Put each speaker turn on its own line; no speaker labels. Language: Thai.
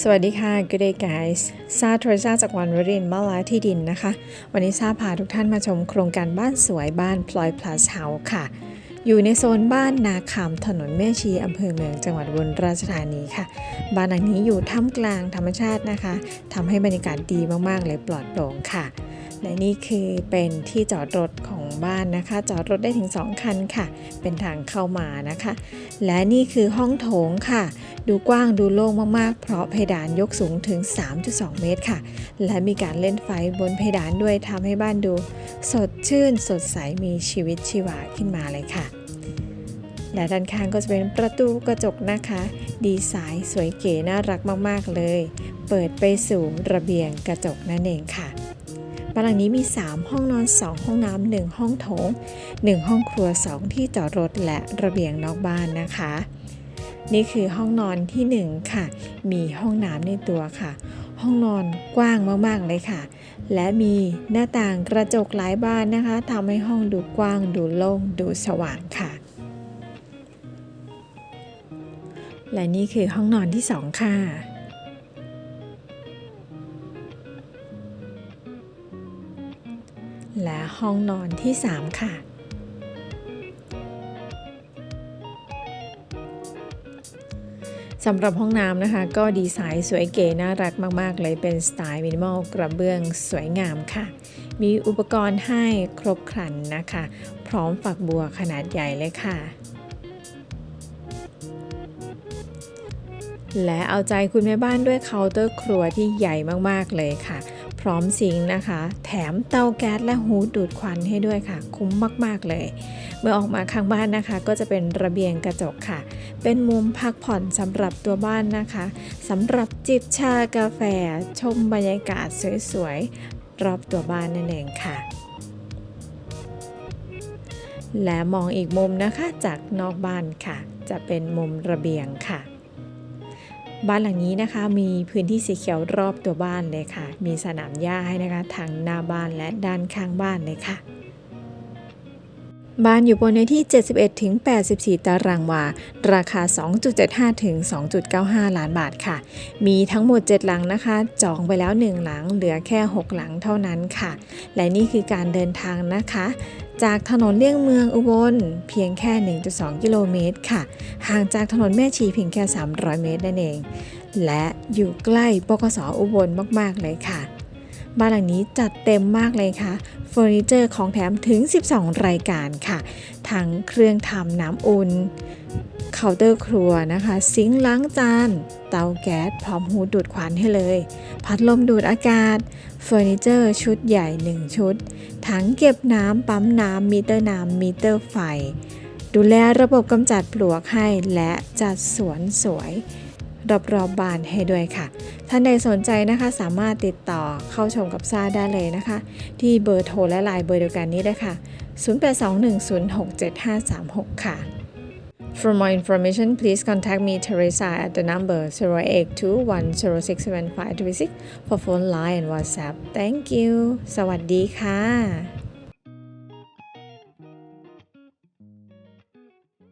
สวัสดีค่ะ Good day guys ซาทรซาจากวันวรินทร์บ้าลาที่ดินนะคะ วันนี้ซาพาทุกท่านมาชมโครงการบ้านสวยบ้านพลอยพลัสเฮาส์ค่ะ อยู่ในโซนบ้านนาคำถนนแม่ชีอำเภอเมืองจังหวัดอุบลราชธานีค่ะ บ้านหลังนี้อยู่ท่ามกลางธรรมชาตินะคะทำให้บรรยากาศดีมากๆ เลยปลอดโปร่งค่ะ และนี่คือเป็นที่จอดรถของบ้านนะคะ จอดรถได้ถึง 2 คันค่ะ เป็นทางเข้ามานะคะ และนี่คือห้องโถงค่ะ ดูกว้างดูโล่งมากๆ เพราะเพดานยกสูงถึง 3.2 เมตรค่ะ และมีการเล่นไฟบนเพดานด้วยทำให้บ้านดู สดชื่นสดใสมีชีวิตชีวาขึ้นมาเลยค่ะ และด้านข้างก็จะเป็นประตูกระจกนะคะ ดีไซน์สวยเก๋น่ารักมากๆเลย เปิดไปสู่ระเบียงกระจกนั่นเองค่ะบ้านหลังนี้มี 3 ห้องนอน 2 ห้องน้ำ1ห้องโถง 1 ห้องครัว 2 ที่จอดรถและระเบียงนอกบ้านนะคะ นี่คือห้องนอนทีหนึ่1 ค่ะ มีห้องน้ำในตัวค่ะ ห้องนอนกว้างมากๆเลยค่ะ และมีหน้าต่างกระจกหลายบานนะคะทำให้ห้องดูกว้าง ดูโล่ง ดูสว่างค่ะ และนี่คือห้องนอนที่ 2 ค่ะและห้องนอนที่ 3 ค่ะ สำหรับห้องน้ำนะคะ ก็ดีไซน์สวยเก๋น่ารักมาก ๆ เลยเป็นสไตล์มินิมอลกระเบื้องสวยงามค่ะ มีอุปกรณ์ให้ครบครันนะคะ พร้อมฝักบัวขนาดใหญ่เลยค่ะ และเอาใจคุณแม่บ้านด้วยเคาน์เตอร์ครัวที่ใหญ่มาก ๆ เลยค่ะ พร้อมซิงนะคะ แถมเตาแก๊สและฮูดดูดควันให้ด้วยค่ะ คุ้มมาก ๆ เลย เมื่อออกมาข้างบ้านนะคะ ก็จะเป็นระเบียงกระจกค่ะ เป็นมุมพักผ่อนสำหรับตัวบ้านนะคะสำหรับจิบชากาแฟ ชมบรรยากาศสวย ๆ รอบตัวบ้านนั่นเองค่ะและมองอีกมุมนะคะจากนอกบ้านค่ะ จะเป็นมุมระเบียงค่ะ บ้านหลังนี้นะคะมีพื้นที่สีเขียวรอบตัวบ้านเลยค่ะ มีสนามหญ้าให้นะคะทางหน้าบ้านและด้านข้างบ้านเลยค่ะบ้านอยู่บนเนื้อที่ 71 ถึง 84 ตารางวา ราคา 2.75 ถึง 2.95 ล้านบาทค่ะ มีทั้งหมด 7 หลังนะคะ จองไปแล้ว 1 หลัง เหลือแค่ 6 หลังเท่านั้นค่ะ และนี่คือการเดินทางนะคะ จากถนนเลี่ยงเมืองอุบลเพียงแค่ 1.2 กิโลเมตรค่ะ ห่างจากถนนแม่ชีเพียงแค่ 300 เมตรนั่นเอง และอยู่ใกล้บกสอุบลมาก ๆ เลยค่ะ บ้านหลังนี้จัดเต็มมากเลยค่ะเฟอร์นิเจอร์ของแถมถึง 12 รายการค่ะ ทั้งเครื่องทำน้ำอุ่นเคาน์เตอร์ครัวนะคะ ซิงค์ล้างจาน เตาแก๊สพร้อมหูดูดควันให้เลย พัดลมดูดอากาศ เฟอร์นิเจอร์ชุดใหญ่ 1 ชุด ถังเก็บน้ำปั๊มน้ำมิเตอร์น้ำมิเตอร์ไฟ ดูแลระบบกำจัดปลวกให้และจัดสวนสวย รอบๆบบ้านให้ด้วยค่ะ ท่านใดสนใจนะคะสามารถติดต่อเข้าชมกับซาได้เลยนะคะ ที่เบอร์โทรและไลน์เบอร์เดียวกันนี้ได้ค่ะ 0821067536 ค่ะ For more information please contact me Teresa at the number 0821067536 for phone line and WhatsApp Thank you สวัสดีค่ะ